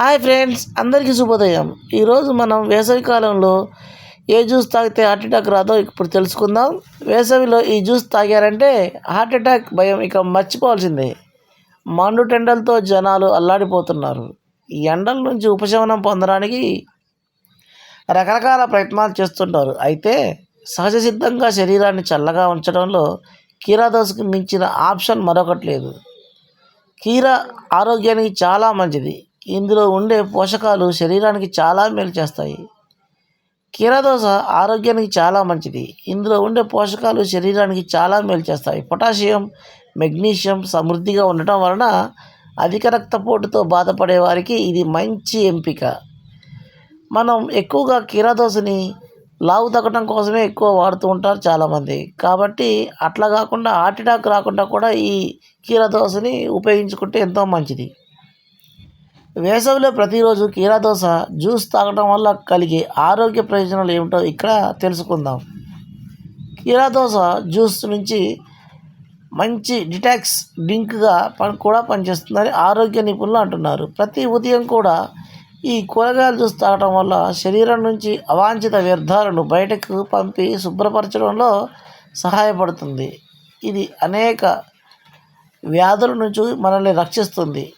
Hi friends అందరికీ శుభోదయం. ఈరోజు మనం వేసవి కాలంలో ఏ జ్యూస్ తాగితే హార్ట్ అటాక్ రాదో ఇప్పుడు తెలుసుకుందాం. వేసవిలో ఈ జ్యూస్ తాగారంటే హార్ట్ అటాక్ భయం ఇక మర్చిపోవాల్సిందే. మండు టెండలతో జనాలు అల్లాడిపోతున్నారు. ఈ ఎండల నుంచి ఉపశమనం పొందడానికి రకరకాల ప్రయత్నాలు చేస్తుంటారు. అయితే సహజ సిద్ధంగా శరీరాన్ని చల్లగా ఉంచడంలో కీరాదోసకి మించిన ఆప్షన్ మరొకటి లేదు. కీరా ఆరోగ్యానికి చాలా మంచిది. ఇందులో ఉండే పోషకాలు శరీరానికి చాలా మేలు చేస్తాయి. కీరదోస ఆరోగ్యానికి చాలా మంచిది. ఇందులో ఉండే పోషకాలు శరీరానికి చాలా మేలు చేస్తాయి. పొటాషియం మెగ్నీషియం సమృద్ధిగా ఉండటం వలన అధిక రక్తపోటుతో బాధపడే వారికి ఇది మంచి ఎంపిక. మనం ఎక్కువగా కీరదోసని లావు తగ్గడం కోసమే ఎక్కువ వాడుతూ ఉంటారు చాలామంది. కాబట్టి అట్లా కాకుండా హార్ట్ అటాక్ రాకుండా కూడా ఈ కీరదోసని ఉపయోగించుకుంటే ఎంతో మంచిది. వేసవిలో ప్రతిరోజు కీరాదోస జ్యూస్ తాగడం వల్ల కలిగే ఆరోగ్య ప్రయోజనాలు ఏమిటో ఇక్కడ తెలుసుకుందాం. కీరాదోస జ్యూస్ నుంచి మంచి డిటాక్స్ డ్రింక్గా పని కూడా పనిచేస్తుందని ఆరోగ్య నిపుణులు అంటున్నారు. ప్రతి ఉదయం కూడా ఈ కూరగాయలు జ్యూస్ తాగడం వల్ల శరీరం నుంచి అవాంఛిత వ్యర్థాలను బయటకు పంపి శుభ్రపరచడంలో సహాయపడుతుంది. ఇది అనేక వ్యాధుల నుంచి మనల్ని రక్షిస్తుంది.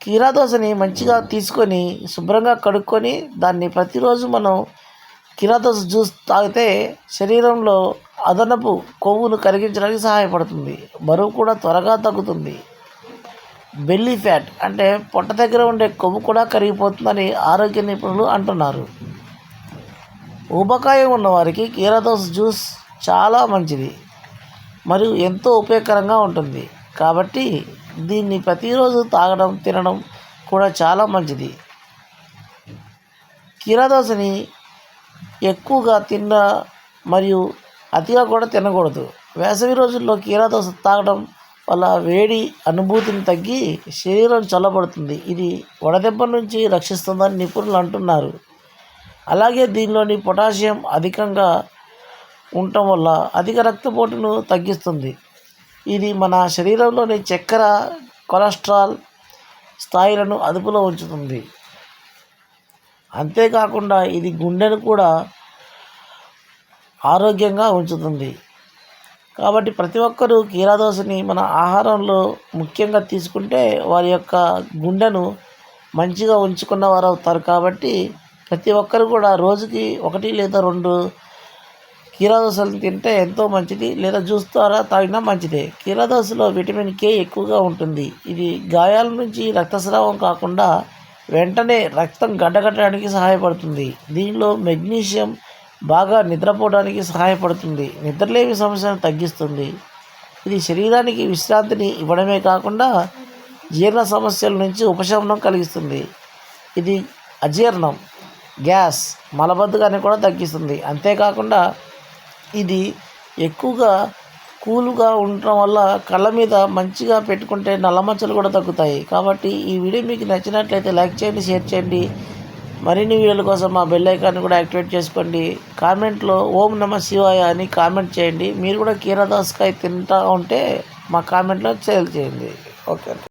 కీరా దోశని మంచిగా తీసుకొని శుభ్రంగా కడుక్కొని దాన్ని ప్రతిరోజు మనం కీరా దోశ జ్యూస్ తాగితే శరీరంలో అదనపు కొవ్వును కరిగించడానికి సహాయపడుతుంది. బరువు కూడా త్వరగా తగ్గుతుంది. బెల్లీ ఫ్యాట్ అంటే పొట్ట దగ్గర ఉండే కొవ్వు కూడా కరిగిపోతుందని ఆరోగ్య నిపుణులు అంటున్నారు. ఊబకాయం ఉన్నవారికి కీరదోస జ్యూస్ చాలా మంచిది. మరియు ఎంతో ఉపయోగకరంగా ఉంటుంది. కాబట్టి దీన్ని ప్రతిరోజు తాగడం తినడం కూడా చాలా మంచిది. కీరదోసని ఎక్కువగా తిన్న మరియు అతిగా కూడా తినకూడదు. వేసవి రోజుల్లో కీరాదోస తాగడం వల్ల వేడి అనుభూతిని తగ్గి శరీరం చల్లబడుతుంది. ఇది వడదెబ్బ నుంచి రక్షిస్తుందని నిపుణులు అంటున్నారు. అలాగే దీనిలోని పొటాషియం అధికంగా ఉండటం వల్ల అధిక రక్తపోటును తగ్గిస్తుంది. ఇది మన శరీరంలోని చక్కెర కొలెస్ట్రాల్ స్థాయిలను అదుపులో ఉంచుతుంది. అంతేకాకుండా ఇది గుండెను కూడా ఆరోగ్యంగా ఉంచుతుంది. కాబట్టి ప్రతి ఒక్కరూ కీరాదోసని మన ఆహారంలో ముఖ్యంగా తీసుకుంటే వారి యొక్క గుండెను మంచిగా ఉంచుకున్న వారు అవుతారు. కాబట్టి ప్రతి ఒక్కరు కూడా రోజుకి ఒకటి లేదా రెండు కీరాదోసలు తింటే ఎంతో మంచిది లేదా జ్యూస్ ద్వారా తాగినా మంచిదే. కీరాదోసలో విటమిన్ కే ఎక్కువగా ఉంటుంది. ఇది గాయాల నుంచి రక్తస్రావం కాకుండా వెంటనే రక్తం గడ్డగట్టడానికి సహాయపడుతుంది. దీనిలో మెగ్నీషియం బాగా నిద్రపోవడానికి సహాయపడుతుంది. నిద్రలేమి సమస్యను తగ్గిస్తుంది. ఇది శరీరానికి విశ్రాంతిని ఇవ్వడమే కాకుండా జీర్ణ సమస్యల నుంచి ఉపశమనం కలిగిస్తుంది. ఇది అజీర్ణం గ్యాస్ మలబద్ధకాన్ని కూడా తగ్గిస్తుంది. అంతేకాకుండా ఇది ఎక్కువగా కూల్గా ఉండటం వల్ల కళ్ళ మీద మంచిగా పెట్టుకుంటే నల్లమచ్చలు కూడా తగ్గుతాయి. కాబట్టి ఈ వీడియో మీకు నచ్చినట్లయితే లైక్ చేయండి షేర్ చేయండి. మరిన్ని వీడియోల కోసం మా బెల్ ఐకాన్ని కూడా యాక్టివేట్ చేసుకోండి. కామెంట్లో ఓం నమ శివాయ అని కామెంట్ చేయండి. మీరు కూడా కీరదాస్కాయ తింటా ఉంటే మా కామెంట్లో సేల్ చేయండి. ఓకే